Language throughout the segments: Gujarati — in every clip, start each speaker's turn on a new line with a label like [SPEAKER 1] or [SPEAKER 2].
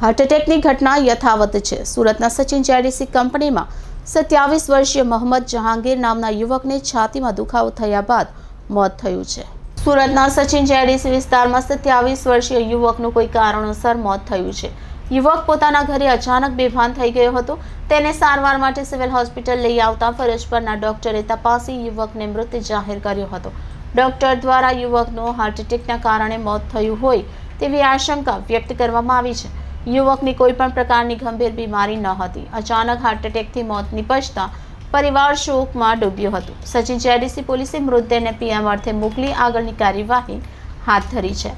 [SPEAKER 1] હાર્ટ એટેકની ઘટના યથાવત છે. સુરતના સચિન જેડીસી કંપનીમાં સત્યાવીસ વર્ષીય મોહમ્મદ જહાંગીર નામના યુવકને છાતીમાં દુખાવો થયા બાદ મોત થયું છે. સુરતના સચિન જેડીસી વિસ્તારમાં સત્યાવીસ વર્ષીય યુવકનું કોઈ કારણોસર મોત થયું છે. યુવક પોતાના ઘરે અચાનક બેભાન થઈ ગયો હતો. તેને સારવાર માટે સિવિલ હોસ્પિટલ લઈ આવતા ફરજ પરના ડોક્ટરે તપાસી યુવકને મૃત જાહેર કર્યો હતો. ડોક્ટર દ્વારા યુવકનું હાર્ટ એટેકના કારણે મોત થયું હોય તેવી આશંકા વ્યક્ત કરવામાં આવી છે. યુવકની કોઈ પણ પ્રકારની ગંભીર બીમારી ન હતી. અચાનક હાર્ટ એટેકથી મોત નિપજતા પરિવાર શોકમાં ડૂબ્યો હતો. સચિન જેડીસી પોલીસે મૃતદેહને પીએમ અર્થે મોકલી આગળની કાર્યવાહી હાથ ધરી છે.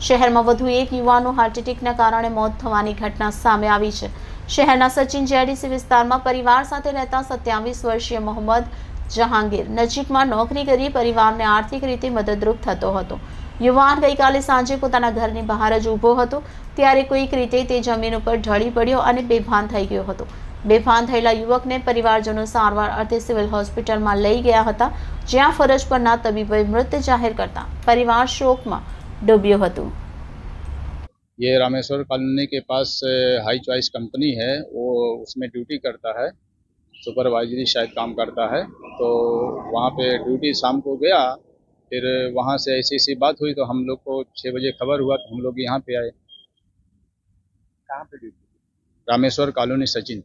[SPEAKER 1] શહેરમાં વધુ એક યુવાનું હાર્ટ એટેકના કારણે મોત થવાની ઘટના સામે આવી છે. શહેરના સચિન જેડીસી વિસ્તારમાં પરિવાર સાથે રહેતા સત્યાવીસ વર્ષીય મોહમ્મદ જહાંગીર નજીકમાં નોકરી કરી પરિવારને આર્થિક રીતે મદદરૂપ થતો હતો. યુવાન ગઈકાલે સાંજે પોતાના ઘરની બહાર જ ઊભો હતો ત્યારે કોઈક રીતે તે જમીન ઉપર ઢળી પડ્યો અને બેભાન થઈ ગયો હતો બેભાન થયેલા યુવકને પરિવારજનો સારવાર અર્થે સિવિલ હોસ્પિટલમાં લઈ ગયા હતા જ્યાં ફરજ પરના તબીબોએ મૃત જાહેર કરતા પરિવાર શોકમાં ડૂબ્યો હતું
[SPEAKER 2] ये रामेश्वर कॉलोनी के पास अ, हाई चॉइस कंपनी है वो उसमें ड्यूटी करता है सुपरवाइजरी शायद काम करता है तो वहाँ पे ड्यूटी शाम को गया फिर वहाँ से ऐसी ऐसी बात हुई तो हम लोग को छः बजे खबर हुआ तो हम लोग यहाँ पे आए
[SPEAKER 3] कहाँ पे ड्यूटी
[SPEAKER 2] रामेश्वर कॉलोनी सचिन